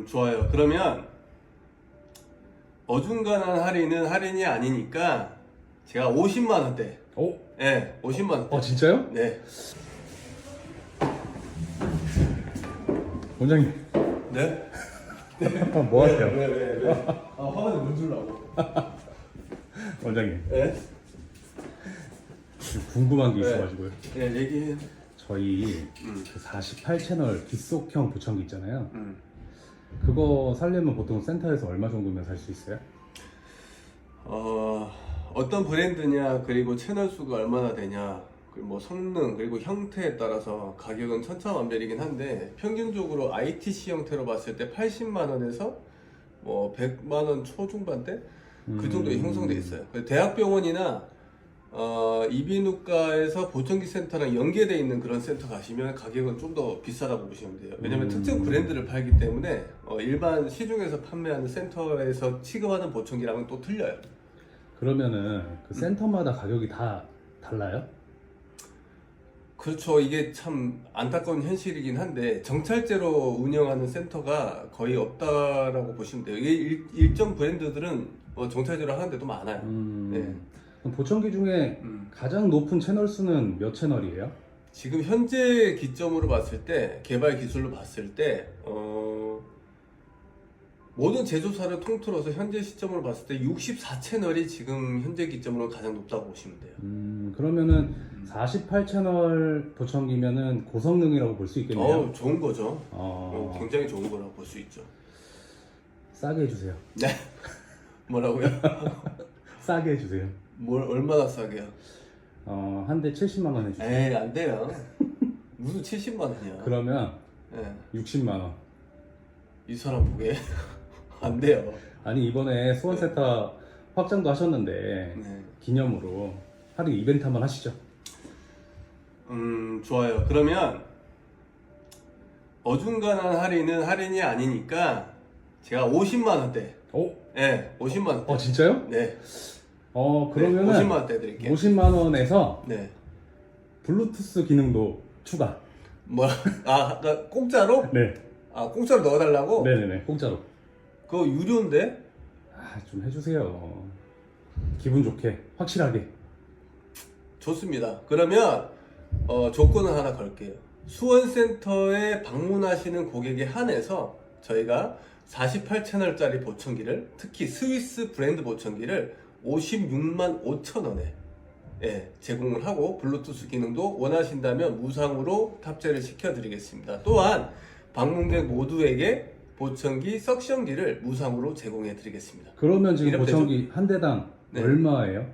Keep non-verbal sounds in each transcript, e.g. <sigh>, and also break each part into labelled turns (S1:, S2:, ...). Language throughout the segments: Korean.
S1: 음, 좋아요. 그러면 어중간한 할인은 할인이 아니니까 제가 50만 원대.
S2: 오,
S1: 네, 50만 원대.
S2: 어 진짜요?
S1: 네.
S2: 원장님
S1: 네?
S2: 뭐 하세요?
S1: 왜, 왜, 왜? 아, 화면에 문 주려고. <laughs>
S2: 원장님
S1: 네?
S2: 궁금한 게
S1: 네.
S2: 있어가지고요.
S1: 네, 얘기해.
S2: 저희
S1: 음.
S2: 그 48채널 귓속형 보청기 있잖아요.
S1: 음.
S2: 그거 살려면 보통 센터에서 얼마 정도면 살 수 있어요?
S1: 어, 어떤 브랜드냐, 그리고 채널 수가 얼마나 되냐, 그리고 뭐 성능, 그리고 형태에 따라서 가격은 천차만별이긴 한데, 평균적으로 ITC 형태로 봤을 때 80만 원에서 뭐 100만 원 초중반대? 그 정도에
S2: 음.
S1: 형성돼 있어요. 그래서 대학병원이나 어, 이비인후과에서 보청기 센터랑 연계되어 있는 그런 센터 가시면 가격은 좀 더 비싸다고 보시면 돼요. 왜냐면
S2: 음.
S1: 특정 브랜드를 팔기 때문에 어, 일반 시중에서 판매하는 센터에서 취급하는 보청기랑은 또 틀려요.
S2: 그러면은 그 센터마다 가격이 다 달라요?
S1: 그렇죠. 이게 참 안타까운 현실이긴 한데 정찰제로 운영하는 센터가 거의 없다라고 보시면 돼요. 이게 일, 일정 브랜드들은 뭐 정찰제로 하는 데도 많아요.
S2: 음,
S1: 네.
S2: 그럼 보청기 중에
S1: 음.
S2: 가장 높은 채널 수는 몇 채널이에요?
S1: 지금 현재 기점으로 봤을 때 개발 기술로 봤을 때 어, 모든 제조사를 통틀어서 현재 시점으로 봤을 때 64채널이 지금 현재 기점으로 가장 높다고 보시면 돼요.
S2: 음, 그러면은 48채널 보청기면은 고성능이라고 볼 수 있겠네요.
S1: 어, 좋은 거죠.
S2: 어,
S1: 어, 굉장히 좋은 거라고 볼 수 있죠.
S2: 싸게 해주세요.
S1: 네. <laughs> 뭐라고요? <laughs>
S2: 싸게 해주세요.
S1: 뭘 얼마나 싸게요?
S2: 어, 한 대 70만 원 해주세요.
S1: 에이 안 돼요. 무슨 70만 원이야?
S2: 그러면
S1: 예.
S2: 60만 원.
S1: 이 사람 보게 <laughs> 안 돼요.
S2: 아니 이번에 수원센터 확장도 하셨는데
S1: 네.
S2: 기념으로 하루 이벤트 한번 하시죠.
S1: 음, 좋아요. 그러면 어중간한 할인은 할인이 아니니까 제가 50만 원대.
S2: 오,
S1: 예, 50만 원대.
S2: 어 진짜요?
S1: 네.
S2: 어
S1: 네,
S2: 그러면은
S1: 50만 원대 드릴게요.
S2: 50만 원에서
S1: 네.
S2: 블루투스 기능도 추가.
S1: 뭐, 아, 아까 공짜로?
S2: 네,
S1: 아, 공짜로 넣어달라고?
S2: 네네네 공짜로.
S1: 그거 유료인데?
S2: 아 좀 해주세요. 기분 좋게 확실하게.
S1: 좋습니다. 그러면, 어, 조건을 하나 걸게요. 수원센터에 방문하시는 고객에 한해서 저희가 48채널짜리 보청기를, 특히 스위스 브랜드 보청기를 56만 5천 원에 예, 제공을 하고 블루투스 기능도 원하신다면 무상으로 탑재를 시켜드리겠습니다. 또한 방문객 모두에게 보청기 석션기를 무상으로 제공해드리겠습니다.
S2: 그러면 지금 보청기 한 대당
S1: 네.
S2: 얼마예요?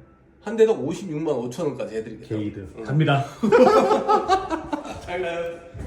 S1: 한 대당 56만 5천 원까지 해드리겠습니다.
S2: 게이드
S1: 응.
S2: 갑니다. <laughs>
S1: 잘 가요.